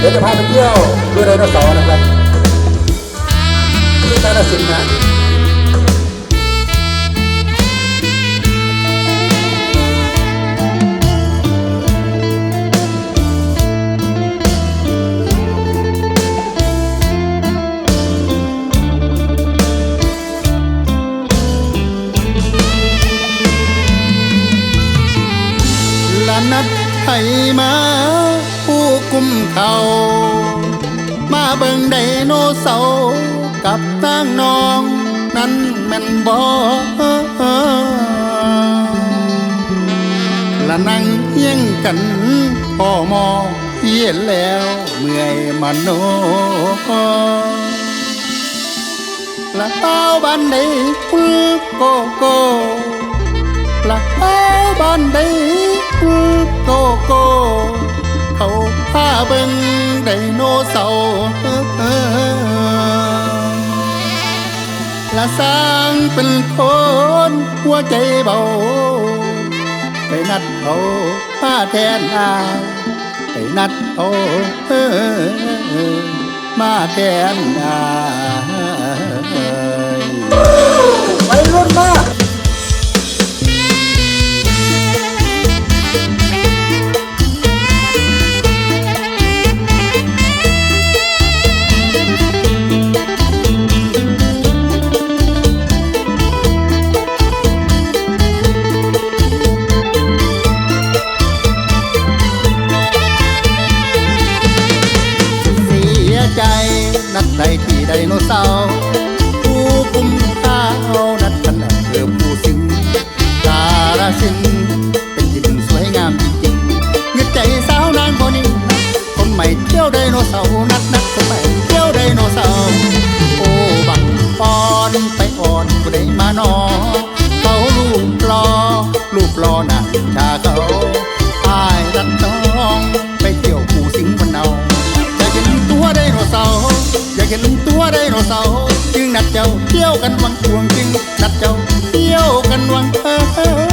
เดี๋ยวจะพาไปเที่ยวดูไดโนเสาร์นะครับที่กาฬสินธุ์นะละนัดให้มา ผู้กุมเขามาเบิ่งไดโนเสาร์กับนางน้อง นั้นแม่นบอละนั่งเฮียงกันพ่อมอเฮียนแล้วเมื่อยมันโนละเต้าบันไดปุกโกโกละเอ้าบ้านใดกูโกโก้ เขาพาเบิ่งไดโนเสาร์ละสร้างเป็นคนหัวใจเบา ไปนัดเขาพาแทนอายไปนัดเขามาแทนอายไปรุ่น ที่ไดโนเสาร์ผู้คุมข้านัดกันอำเภอผู้สิงการสิน เห็นตัวไดโนเสาร์จึงนัดเจ้าเที่ยวกันวังพวงจึงนัดเจ้าเที่ยวกันวังเออ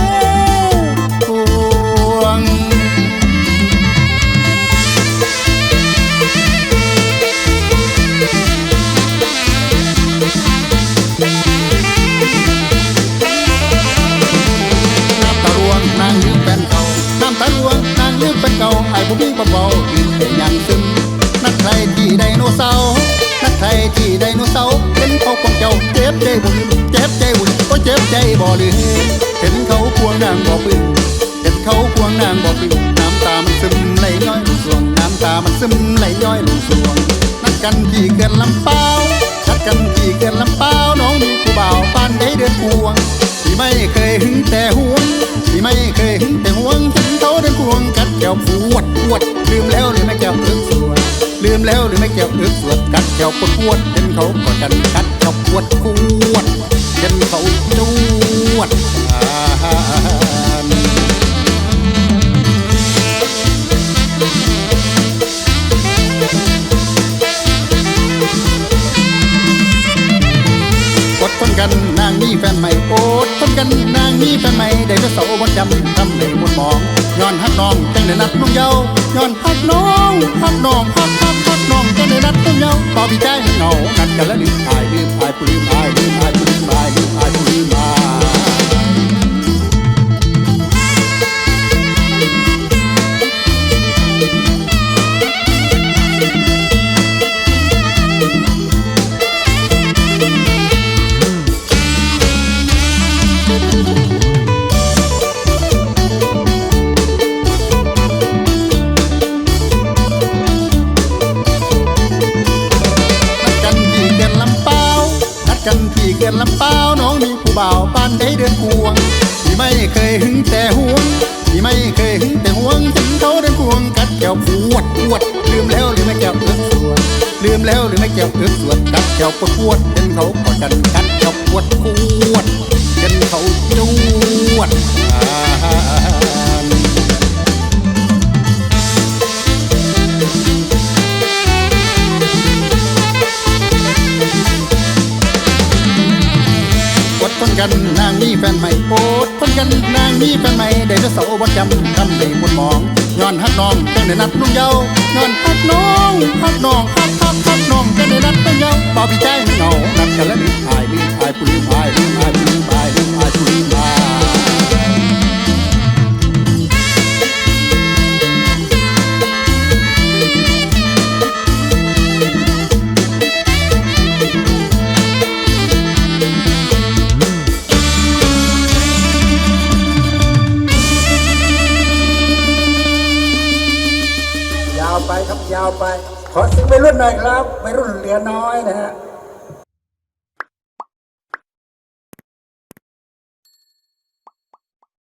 เจ็บใจบุญเจ็บใจบุญก็เจ็บใจบ่ลืมเห็นเขาควงนางบ่ปึงเห็นเขาควงนางบ่ปึงน้ำตามันซึมไหลย้อยลงสวงน้ำตามันซึมไหลย้อยลงสวงนัดกันที่เกินลำเปล่านัดกันที่เกินลำเปล่าน้องมีผู้บ่าวปานได้เดือนพวงที่ไม่เคยหึงแต่ห่วงที่ไม่เคยหึงแต่ห่วงถึงเขาเดินควงกัดแก้วปวดปวดลืมแล้วหรือไม่แก้ว แล้วหรือไม่แก้วเอื้อสวดกัดแก้วปวดปวดเห็นเขากอดกันกัดแก้วปวดปวดเห็นเขาจวดอ่านอดทนกันนางนี่แฟนใหม่อดทนกันนางนี่แฟนใหม่ได้ก็เสาบนจำทำได้หมดหมองย้อนฮักน้องจังได้นัดน้องเยาย้อนฮักน้องฮักน้องฮักฮักหัก นแล้วลืมอายลืมอายผู้ลืมอายลืมอาย กันที่เกินลำเป้าน้องมีผู้บ่าวปานได้เดือนกวงที่ไม่เคยหึงแต่ห่วงที่ไม่เคยหึงแต่ห่วงถึงเขาเดินกวงกัดแก้วปวดปวดลืมแล้วหรือไม่แก้วเอื้อกสวดลืมแล้วหรือไม่แก้วเอื้อกสวดกัดแก้วปวดปวดเห็นเขากอดกันกัด กันนางนี่แฟนใหม่โอดทนกันนางนี่แฟนใหม่ได้ก็เสาบนจำทำได้หมดหมองย้อนฮักน้องกันในนัดนุ่งเยาว์ย้อนฮักน้องฮักน้องฮักฮักฮักน้องกันในนัดนุ่งเยาว์บ่พี่ใจไม่เหงานัดกันแล้วลืมอายลืมอายผู้ลืมอายลืมอายปลืมอายลืมาวไปครับยาวไป ขอเสิ่งไปรุ่นหน่อยครับไปรุ่นเหลือน้อยนะฮะ